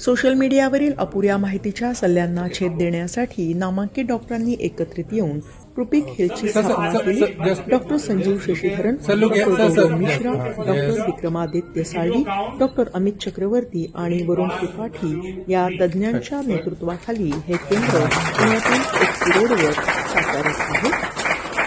Social मीडियावरील अपुऱ्या माहितीच्या सल्ल्यांना छेद देण्यासाठी नामांकित डॉक्टरांनी एकत्रित येऊन रुपिक हेल्थची स्थापना केली doctor Sanjeev Shashidharan doctor Mishra. Doctor Vikramaditya Salvi doctor Amit Chakraborty आणि वरुण त्रिपाठी या तज्ज्ञांच्या नेतृत्वाखाली हे केंद्र पुण्यातील एक्सी रोडवर साकारत आहे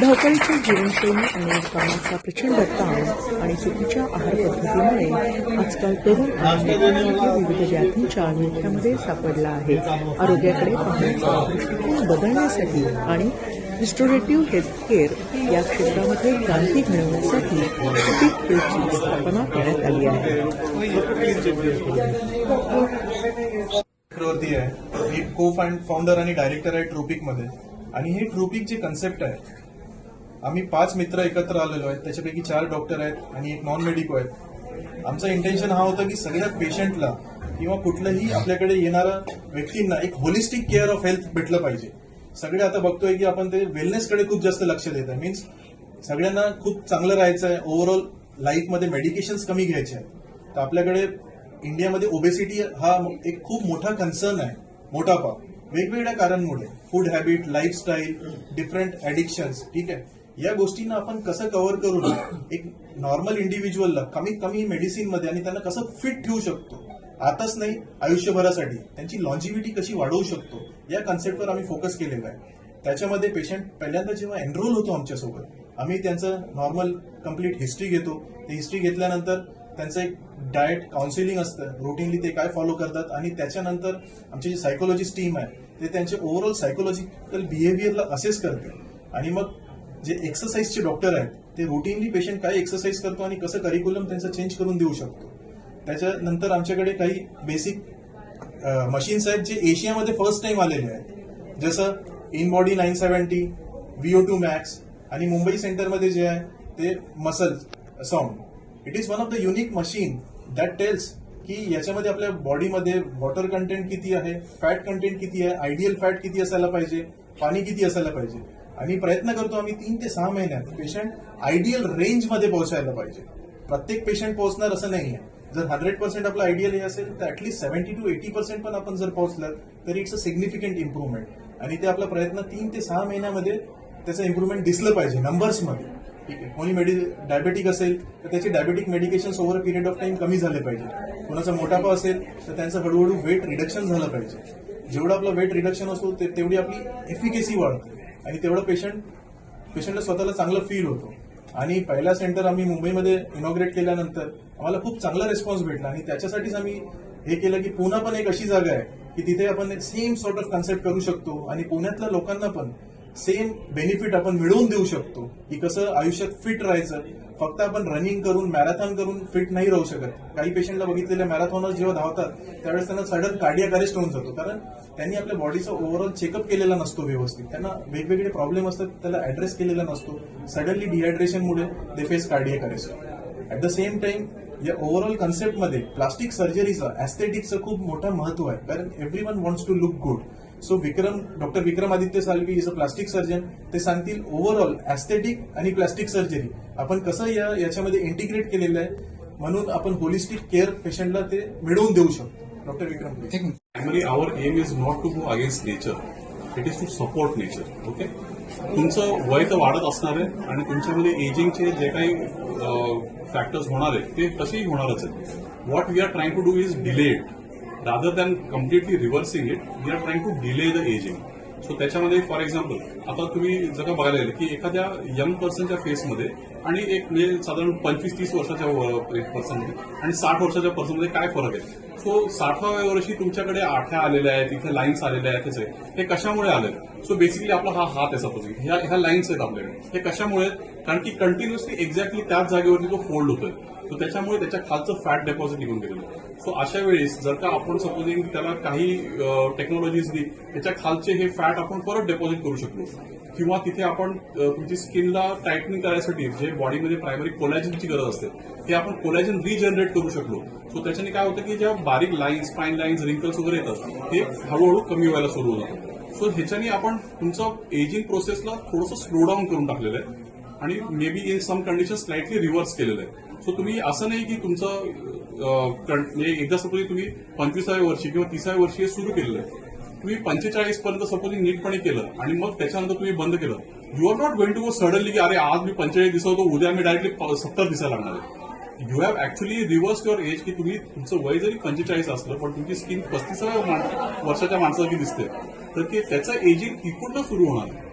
धावपळीची जीवनशैली आणि कामाचा प्रचंड ताण आणि चुकीच्या आहार पद्धतीमुळे आजकाल तरुण विविध व्याधींच्या विळख्यामध्ये सापडला आहे. आरोग्याकडे पाहण्याचा दृष्टिकोन बदलण्यासाठी आणि रिस्टोरेटिव्ह हेल्थ केअर या क्षेत्रामध्ये क्रांती घडवण्यासाठी सुपीक केअरची स्थापना करण्यात आली आहे. चक्रवर्ती आहे. मी को फाउंडर आणि डायरेक्टर आहे ट्रुपिकमध्ये. आणि हे ट्रोपिक जे कन्सेप्ट आहे. आम्ही पाच मित्र एकत्र आलेलो आहेत. त्याच्यापैकी चार डॉक्टर आहेत आणि एक नॉन मेडिको आहेत. आमचं इंटेन्शन हा होतं की सगळ्या पेशंटला किंवा कुठलंही आपल्याकडे येणाऱ्या व्यक्तींना एक होलिस्टिक केअर ऑफ हेल्थ भेटलं पाहिजे. सगळे आता बघतोय की आपण ते वेलनेसकडे खूप जास्त लक्ष देत आहे. मीन्स सगळ्यांना खूप चांगलं राहायचं आहे. ओव्हरऑल लाईफमध्ये मेडिकेशन्स कमी घ्यायचे आहेत. तर आपल्याकडे इंडियामध्ये ओबेसिटी हा एक खूप मोठा कन्सर्न आहे. मोठापा वेगवेगळ्या कारणमुळे food habit lifestyle different addictions ठीक आहे? या गोष्टींना आपण कसं कव्हर करून एक नॉर्मल इंडिव्हिज्युअलला कमीत कमी मेडिसिनमध्ये आणि त्यांना कसं फिट ठेवू शकतो आताच नाही आयुष्यभरासाठी त्यांची लॉन्जिव्हिटी कशी वाढवू शकतो या कन्सेप्टवर आम्ही फोकस केलेला आहे. त्याच्यामध्ये पेशंट पहिल्यांदा जेव्हा एनरोल होतो आमच्यासोबत आम्ही त्यांचं नॉर्मल कंप्लीट हिस्ट्री घेतो. ते हिस्ट्री घेतल्यानंतर त्यांचं एक डाएट काउन्सिलिंग असतं रुटीनली ते काय फॉलो करतात आणि त्याच्यानंतर आमची जी सायकोलॉजिस्ट टीम आहे ते त्यांचे ओव्हरऑल सायकोलॉजिकल बिहेवियरला असेस करते आणि मग जे एक्सरसाइजचे डॉक्टर आहेत ते रुटीनली पेशंट काय एक्सरसाइज करतो आणि कसं करिक्युलम त्यांचं चेंज करून देऊ शकतो. त्याच्यानंतर आमच्याकडे काही बेसिक मशीन्स आहेत जे एशियामध्ये फर्स्ट टाइम आलेले आहेत. जसं InBody nine seventy VO two max आणि मुंबई सेंटरमध्ये जे आहे ते muscle sound it is one of the unique machine that tells की याच्यामध्ये आपल्या बॉडीमध्ये वॉटर कंटेंट किती आहे फॅट कंटेंट किती आहे आयडियल फॅट किती असायला पाहिजे पाणी किती असायला पाहिजे. आम्ही प्रयत्न करतो आम्ही तीन ते सहा महिन्यात पेशंट आयडियल रेंजमध्ये पोहोचायला पाहिजे. प्रत्येक पेशंट पोहोचणार असं नाही आहे जर हंड्रेड पर्सेंट आपलं आयडियल हे असेल तर at least seventy to eighty percent पण आपण जर पोहोचलं तर इट्स अ सिग्निफिकंट इम्प्रुव्हमेंट आणि ते आपला प्रयत्न तीन ते सहा महिन्यामध्ये त्याचं इम्प्रुव्हमेंट दिसलं पाहिजे नंबर्समध्ये ठीक आहे कोणी मेडि डायबेटिक असेल तर त्याचे diabetic medication over period of time कमी झाले पाहिजे. कोणाचा मोठापा असेल तर त्यांचं हळूहळू वेट रिडक्शन झालं पाहिजे. जेवढं आपलं वेट रिडक्शन असतो ते तेवढी आपली एफिकेसी वाढते. आणि तेवढं पेशंट पेशंटला स्वतःला चांगलं फील होतो. आणि पहिला सेंटर आम्ही मुंबईमध्ये इनॉग्रेट केल्यानंतर आम्हाला खूप चांगला रिस्पॉन्स भेटला. आणि त्याच्यासाठीच आम्ही हे केलं की पुणे पण एक अशी जागा आहे की तिथे आपण सेम सॉर्ट ऑफ कन्सेप्ट करू शकतो. आणि पुण्यातल्या लोकांना पण सेम बेनिफिट आपण मिळवून देऊ शकतो. की कसं आयुष्यात फिट राहायचं. फक्त आपण रनिंग करून मॅरेथॉन करून फिट नाही राहू शकत. काही पेशंटला बघितलेल्या मॅरेथॉनर जेव्हा धावतात त्यावेळेस त्यांना सडन कार्डियाक अरेस्ट होऊन जातो. कारण त्यांनी आपल्या बॉडीचा ओव्हरऑल चेकअप केलेला नसतो व्यवस्थित. त्यांना वेगवेगळे प्रॉब्लेम असतात त्याला ऍड्रेस केलेला नसतो. Suddenly डिहायड्रेशनमुळे they face cardiac arrest at the same time या ओव्हरऑल कन्सेप्टमध्ये प्लास्टिक सर्जरीचं ऍस्थेटिकचं खूप मोठं महत्त्व आहे. कारण every one wants to look good so Vikram doctor Vikramaditya Salvi is a plastic surgeon ते सांगतील ओव्हरऑल ऍस्थेटिक आणि प्लास्टिक सर्जरी आपण कसं या याच्यामध्ये इंटिग्रेट केलेलं आहे म्हणून आपण होलिस्टिक केअर पेशंटला ते मिळवून देऊ शकतो doctor Vikram Primary, our aim is not to go against nature. It is to support nature. Okay? तुमचं वय तर वाढत असणार आहे आणि तुमच्यामध्ये एजिंगचे जे काही फॅक्टर्स होणार आहेत ते तसेही होणारच आहेत. What we are trying to do is delay it rather than completely reversing it we are trying to delay the ageing so त्याच्यामध्ये फॉर एक्झाम्पल आता तुम्ही जर का बघायला गेलं की एखाद्या यंग पर्सनच्या फेसमध्ये आणि एक म्हणजे साधारण पंचवीस तीस वर्षाच्या पर्सनमध्ये आणि साठ वर्षाच्या पर्सनमध्ये काय फरक आहे? हो, सो साठव्या वर्षी तुमच्याकडे आठ्या आलेल्या आहेत इथे लाईन्स आलेल्या आहेत त्याचे हे कशामुळे आले? सो बेसिकली आपला हा हात आहे सपोज ह्या ह्या लाईन्स आहेत आपल्याकडे. हे कशामुळे? कारण की कंटिन्युअसली एक्झॅक्टली त्याच जागेवरती तो फोल्ड होतोय. सो त्याच्यामुळे त्याच्या खालचं फॅट डेपॉझिट निघून गेलेलं सो अशा वेळेस जर का आपण सपोजिंग त्याला काही टेक्नॉलॉजीज दिली त्याच्या खालचे हे फॅट आपण परत डेपॉझिट करू शकतो किंवा तिथे आपण तुमची स्किनला टाईटनिंग करायसाठी जे बॉडीमध्ये प्रायमरी कोलॅजनची गरज असते ते आपण कोलॅजन रिजनरेट करू शकलो. सो त्याच्याने काय होतं की ज्या बारीक लाईन्स फाईन लाईन्स रिंकल्स वगैरे येतात ते हळूहळू कमी व्हायला सुरू होतात. सो ह्याच्याने आपण तुमचं एजिंग प्रोसेसला थोडंसं स्लो डाऊन करून टाकलेलं आहे आणि maybe in some condition slightly reverse केलेलं आहे. सो तुम्ही असं नाही की तुमचं म्हणजे एकदा सपोज तुम्ही पंचवीसाव्या वर्षी किंवा तिसाव्या वर्षी हे सुरू केलेलं आहे. तुम्ही पंचेचाळीस पर्यंत सपोज नीटपणे केलं आणि मग त्याच्यानंतर तुम्ही बंद केलं. You are not going to go suddenly की अरे आज मी पंचेचाळीस दिसत होतो उद्या मी डायरेक्टली सत्तर दिसायला लागणार आहे. You have actually reverse your age की तुम्ही तुमचं वय जरी पंचेचाळीस असलं पण तुमची स्किन पस्तीसाव्या वर्षाच्या माणसाची दिसते. तर ते त्याचं एजिंग तिकडनं सुरू होणार. आहे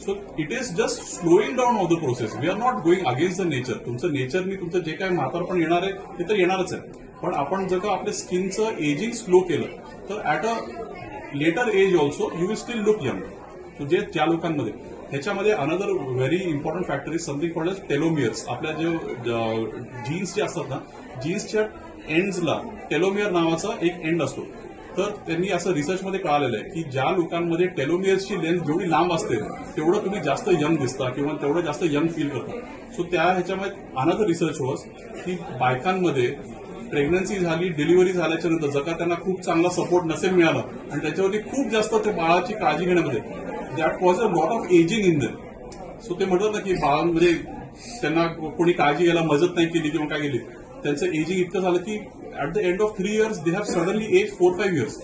so it is just slowing down of the process we are not going against the nature तुमचं नेचरनी तुमचं जे काय म्हातारपण येणार आहे ते तर येणारच आहे. पण आपण जर का आपल्या स्किनचं एजिंग स्लो केलं तर at a later age also you will still look young जे ज्या लोकांमध्ये. ह्याच्यामध्ये another very important factor is something called telomeres आपल्या जे जीन्स जे असतात ना जीन्सच्या एंड्सला टेलोमियर नावाचा एक एंड असतो. तर त्यांनी असं रिसर्चमध्ये कळालेलं आहे की ज्या लोकांमध्ये टेलोमियर्सची लेंथ जेवढी लांब असते तेवढं तुम्ही जास्त यंग दिसता किंवा तेवढं जास्त यंग फील करता. सो त्या ह्याच्यामध्ये अनदर रिसर्च वॉज की बायकांमध्ये प्रेग्नन्सी झाली डिलिव्हरी झाल्याच्यानंतर जर का त्यांना खूप चांगला सपोर्ट नसेल मिळाला आणि त्याच्यावरती खूप जास्त ते बाळाची काळजी घेण्यामध्ये that was a lot of ageing in the so ते म्हणतात ना की बाळांमध्ये त्यांना कोणी काळजी घ्यायला मदत नाही केली किंवा काय केली. त्यांचं एजिंग इतकं झालं की at the end of three years they have suddenly age four five years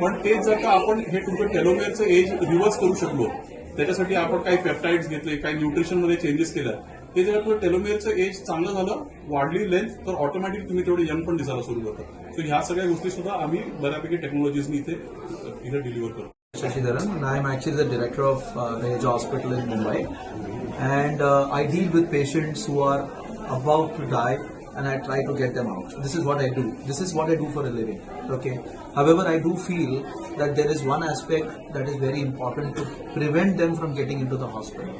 पण तेच जर का आपण हे तुमचं टेलोमेअरचं एज रिव्हर्स करू शकलो त्याच्यासाठी आपण काही पेप्टाईड्स घेतले काही न्यूट्रिशनमध्ये चेंजेस केल्या ते जर आपलं टेलोमियरचं एज चांगलं झालं वाढली लेंथ तर ऑटोमॅटिक तुम्ही तेवढे यंग पण दिसायला सुरू करता सो ह्या सगळ्या गोष्टी सुद्धा आम्ही बऱ्यापैकी टेक्नॉलॉजीजनी इथे इथे डिलिव्हर करतो Shashidaran, and I'm actually the director of uh, Raheja Hospital in Mumbai. And uh, I deal with patients who are about to die and I try to get them out. This is what I do. This is what I do for a living. Okay. However, I do feel that there is one aspect that is very important to prevent them from getting into the hospital.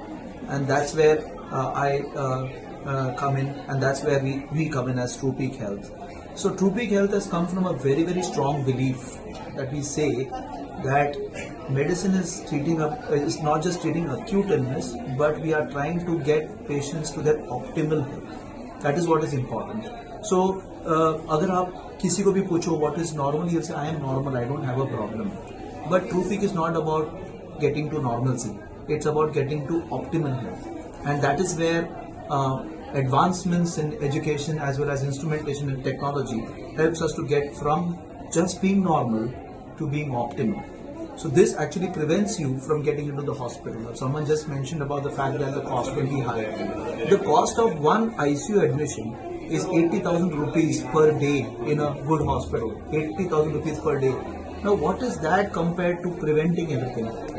And that's where uh, I uh, uh, come in and that's where we, we come in as True Peak Health. So True Peak Health has come from a very, very strong belief that we say that medicine is treating up is not just treating acute illness, but we are trying to get patients to their optimal health. That is what is important. So uh, अगर आप किसी को भी पूछो what is normal, you'll say I am normal, I don't have a problem. But True Peak is not about getting to normalcy. It's about getting to optimal health, and that is where uh, advancements in education as well as instrumentation and technology helps us to get from just being normal to being optimal. So this actually prevents you from getting into the hospital. Someone just mentioned about the fact that the cost will be high. The cost of one ICU admission is 80,000 rupees per day in a good hospital. 80,000 rupees per day. Now what is that compared to preventing everything?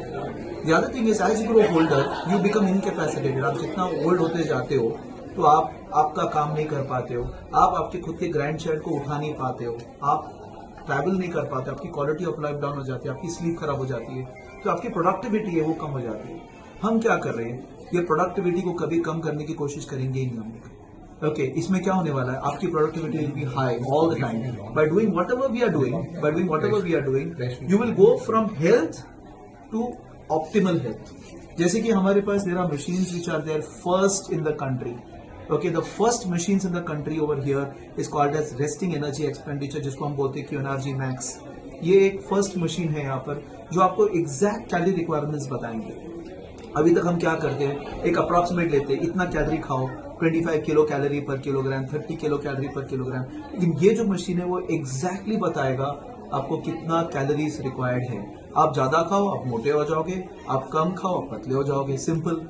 The other thing is as you grow older, you become incapacitated. आप जितना old होते जाते हो तो आप आपका काम नहीं कर पाते हो। आप आपके खुद के ग्रैंड चाइल्ड को उठा नहीं पाते हो। आप ट्रैवल नहीं कर पाते आपकी क्वालिटी ऑफ़ लाइफ डाउन हो जाती है। आपकी स्लीप खराब हो जाती है। तो आपकी प्रोडक्टिविटी है वो कम हो जाती है। हम क्या कर रहे हैं? ये प्रोडक्टिविटी को कभी कम करने की कोशिश करेंगे ही नहीं हम लोग। ओके इसमें क्या होने वाला है? आपकी productivity will be high all the time by doing whatever we are doing by doing whatever we are doing you will go from health to optimal health जैसे कि हमारे pass there are machines which are there first in the country okay, the first machines in the country over here is called as resting energy expenditure, जिसको हम बोलते हैं क्यूएनआरजी max ये एक first machine है यहाँ पर, जो आपको एग्जैक्ट कैलोरी रिक्वायरमेंट्स बताएँगे. अभी तक हम क्या करते हैं? एक अप्रोक्सीमेट लेते हैं, इतना कैलोरी खाओ 25 kilo calorie per kilogram 30 kilo calorie per kilogram लेकिन ये जो मशीन है, वो एग्जैक्टली exactly बताएगा आपको कितना कैलोरीज रिक्वायर्ड है. आप ज़्यादा खाओ, आप मोटे हो जाओगे, आप कम खाओ, आप पतले हो जाओगे। सिंपल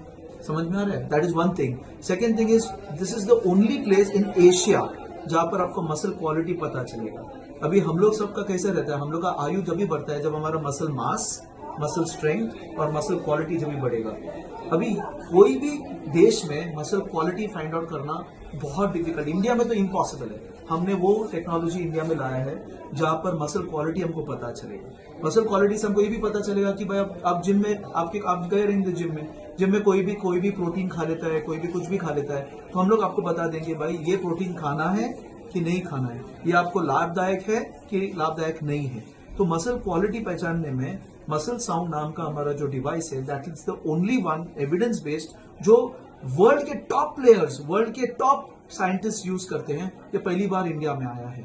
समझ में आ रहा है? That is one thing second thing is this is the only place in Asia जहाँ पर आपको मसल क्वालिटी पता चलेगा। अभी हम लोग सबका कैसे रहता है? हम लोग का आयु जब भी बढ़ता है, जब हमारा मसल मास मसल स्ट्रेंथ और मसल क्वालिटी जब भी बढ़ेगा। अभी कोई भी देश में मसल क्वालिटी फाइंड आउट करना बहुत डिफ़िकल्ट इंडिया में तो इम्पॉसिबल है। हमने वो टेक्नोलॉजी इंडिया में लाया है जहाँ पर मसल क्वालिटी हमको पता चलेगा। मसल क्वालिटी से हमको ये भी पता चलेगा कि भाई आप, आप जिम में आपके आप गए रहेंगे जिम में। जिम में कोई भी कोई भी प्रोटीन खा लेता है कोई भी कुछ भी खा लेता है तो हम लोग आपको बता देंगे भाई ये प्रोटीन खाना है कि नहीं खाना है? ये आपको लाभदायक है कि लाभदायक नहीं है? तो मसल क्वालिटी पहचानने में मसल साउंड नाम का हमारा जो डिवाइस है that is the only one evidence based जो वर्ल्ड के टॉप प्लेयर्स, वर्ल्ड के टॉप साइंटिस्ट यूज़ करते हैं ये पहली बार इंडिया में आया है।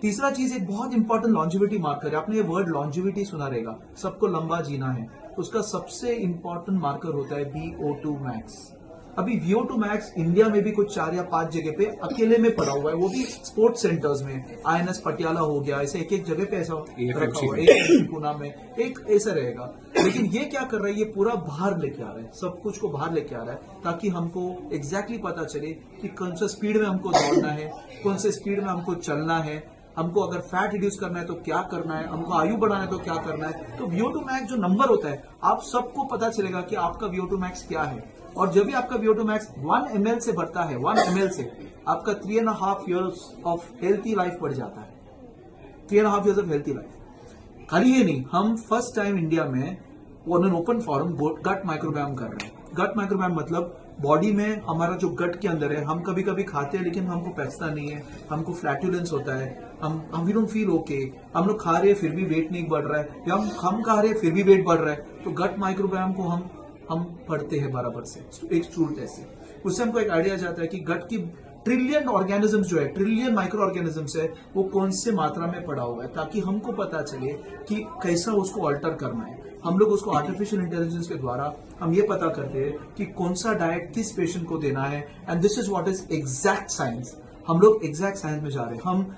तीसरा चीज़, एक बहुत इंपॉर्टेंट लॉन्जिविटी मार्कर है। आपने ये वर्ड लॉन्जिविटी सुना रहेगा। सबको लंबा जीना है। उसका सबसे इंपॉर्टेंट मार्कर होता है बी ओ टू मैक्स अभी V O two max India में भी कुछ चार या पाँच जगह पे अकेले में पड़ा हुआ है। वो भी स्पोर्ट्स सेंटर्स में। आईएनएस पटियाला हो गया ऐसे एक एक जगह पे ऐसा रखा हुआ है। एक पूना में। एक ऐसा रहेगा। लेकिन ये क्या कर रहा है? ये पूरा बाहर लेके आ रहा है। सब कुछ को बाहर लेके आ रहा है ताकि हमको एग्जैक्टली पता चले कि कौन सा स्पीड में हमको दौड़ना है कौन से स्पीड में हमको चलना है। हमको अगर फैट रिड्यूस करना है तो क्या करना है? हमको आयु बढ़ाना है तो क्या करना है? तो वीओ टू मैक्स जो नंबर होता है, आप सबको पता चलेगा कि आपका वीओ टू मैक्स क्या है। और जब भी आपका VO two max one ML से बढ़ता है वन एमएल से, आपका three and half years of healthy life बढ़ जाता है। Three and half years of healthy life खाली ये नहीं, हम फ़र्स्ट टाइम इंडिया में on an open forum gut microbiome कर रहे हैं। गट माइक्रोबायोम मतलब बॉडी में हमारा जो गट के अंदर है, हम कभी कभी खाते हैं, लेकिन हमको पैसता नहीं है, हमको फ्लैटुलेंस होता है, हम हम वी डोंट फील ओके हम लोग खा रहे हैं फिर भी वेट नहीं बढ़ रहा है, या हम हम खा रहे हैं फिर भी वेट बढ़ रहा है तो गट माइक्रोबायोम को हम हम पढ़ते हैं बराबर से, एक स्टूल टेस्ट से। उससे हमको एक आइडिया जाता है कि गट की ट्रिलियन ऑर्गेनिजम्स जो है ट्रिलियन माइक्रो ऑर्गेनिजम्स है, वो कौन से मात्रा में पड़ा हुआ है, ताकि हमको पता चले कि कैसा उसको ऑल्टर करना है। हम लोग उसको आर्टिफिशियल इंटेलिजेंस के द्वारा हम ये पता करते हैं कि कौन सा डाइट किस पेशेंट को देना है and this is what is exact science हम लोग एग्जैक्ट साइंस में जा रहे हैं। हम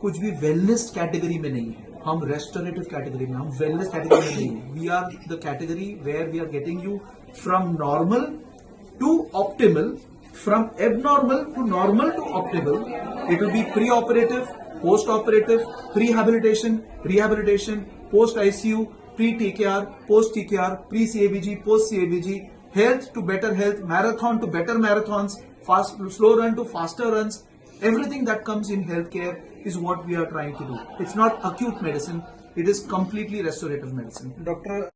कुछ भी वेलनेस कैटेगरी में नहीं है। हम रेस्टोरेटिव कैटेगरी में हम वेलनेस कैटेगरी में नहीं है। We are the category where we are getting you from normal to optimal, from abnormal to normal to optimal. It will be pre-operative, post-operative, prehabilitation, rehabilitation post-ICU, pre-TKR, post-TKR, pre-CABG, post-CABG, health to better health, marathon to better marathons, fast, slow run to faster runs. Everything that comes in healthcare is what we are trying to do. It's not acute medicine. It is completely restorative medicine. Doctor.